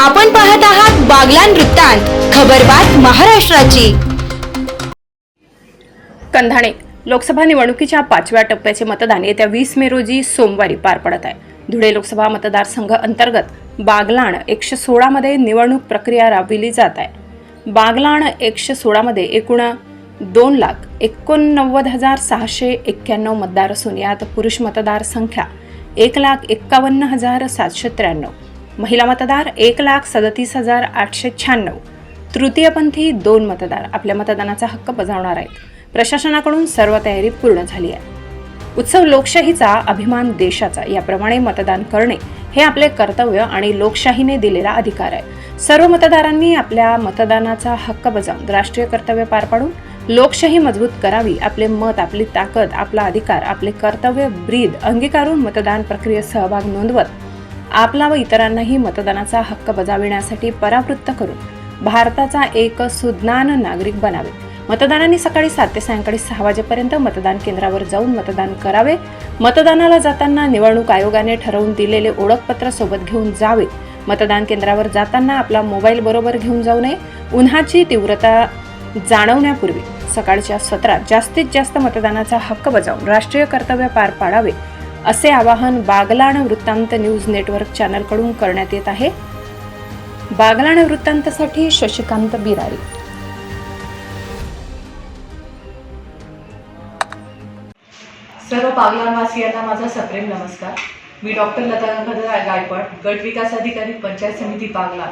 आपण पाहत आहात बागलान वृत्तांत खबरबात महाराष्ट्राची. कंधाणे लोकसभा निवडणुकीच्या पाचव्या टप्प्याचे मतदान येत्या वीस मे रोजी सोमवारी पार पडत आहे. धुळे लोकसभा मतदारसंघ अंतर्गत बागलाण एकशे सोळामध्ये निवडणूक प्रक्रिया राबविली जात आहे. बागलाण एकशे सोळामध्ये एकूण दोन लाख एकोणनव्वद हजार सहाशे एक्क्याण्णव मतदार असून यात पुरुष मतदार संख्या एक लाख एक्कावन्न हजार सातशे त्र्याण्णव. महिला मतदार एक लाख सदतीस हजार आठशे शहाण्णव. तृतीयपंथी दोन मतदार आपल्या मतदानाचा हक्क बजावणार आहेत. प्रशासनाकडून सर्व तयारी पूर्ण झाली आहे. उत्सव लोकशाहीचा अभिमान देशाचा याप्रमाणे मतदान करणे हे आपले कर्तव्य आणि लोकशाहीने दिलेला अधिकार आहे. सर्व मतदारांनी आपल्या मतदानाचा हक्क बजावून राष्ट्रीय कर्तव्य पार पाडून लोकशाही मजबूत करावी आपले मत आपली ताकद आपला अधिकार आपले कर्तव्य ब्रीद अंगीकारून मतदान प्रक्रियेत सहभाग नोंदवत आपला व इतरांनाही मतदानाचा हक्क बजाविण्यासाठी परावृत्त करून भारताचा एक सुज्ञान नागरिक बनावे. मतदानाने सकाळी सात ते सायंकाळी सहा वाजेपर्यंत मतदान केंद्रावर जाऊन मतदान करावे. मतदानाला जाताना निवडणूक आयोगाने ठरवून दिलेले ओळखपत्र सोबत घेऊन जावे. मतदान केंद्रावर जाताना आपला मोबाईल बरोबर घेऊन जाऊ नये. उन्हाची तीव्रता जाणवण्यापूर्वी सकाळच्या सत्रात जास्तीत जास्त मतदानाचा हक्क बजावून राष्ट्रीय कर्तव्य पार पाडावे. असे आवाहन बागलाण वृत्तांत न्यूज नेटवर्क चॅनलकडून करण्यात येत आहे. बागलाण वृत्तांतसाठी शशिकांत बिरारी. सर्व बागलाणवासियांना माझा सप्रेम नमस्कार. मी डॉक्टर लता गंगाधर गायकवाड गट विकास अधिकारी पंचायत समिती बागला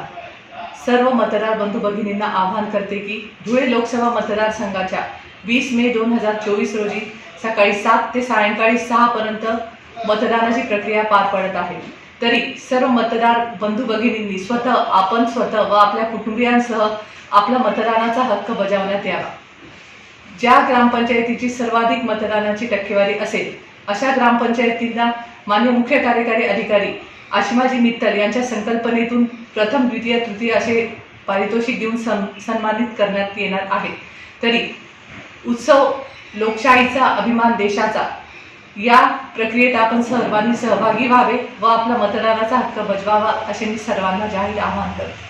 सर्व मतदार बंधू भगिनींना आवाहन करते की धुळे लोकसभा मतदारसंघाच्या वीस मे दोन हजार चोवीस रोजी सकाळी सात ते सायंकाळी सहापर्यंत मतदानाची प्रक्रिया पार पडत आहे. तरी सर्व मतदार बंधू भगिनींनी स्वतः आपण स्वतः व आपल्या कुटुंबियांसह आपला मतदानाचा हक्क बजावण्यात यावा. ज्या ग्रामपंचायतीची सर्वाधिक मतदानाची टक्केवारी असेल अशा ग्रामपंचायतींना मान्य मुख्य कार्यकारी अधिकारी आशिमाजी मित्तल यांच्या संकल्पनेतून प्रथम द्वितीय तृतीय असे पारितोषिक देऊन सन सन्मानित करण्यात येणार आहे. तरी उत्सव लोकशाहीचा अभिमान देशाचा या प्रक्रियेत आपण सर्वांनी सहभागी व्हावे व आपला मतदानाचा हक्क बजवावा असे मी सर्वांना जाहीर आवाहन करते.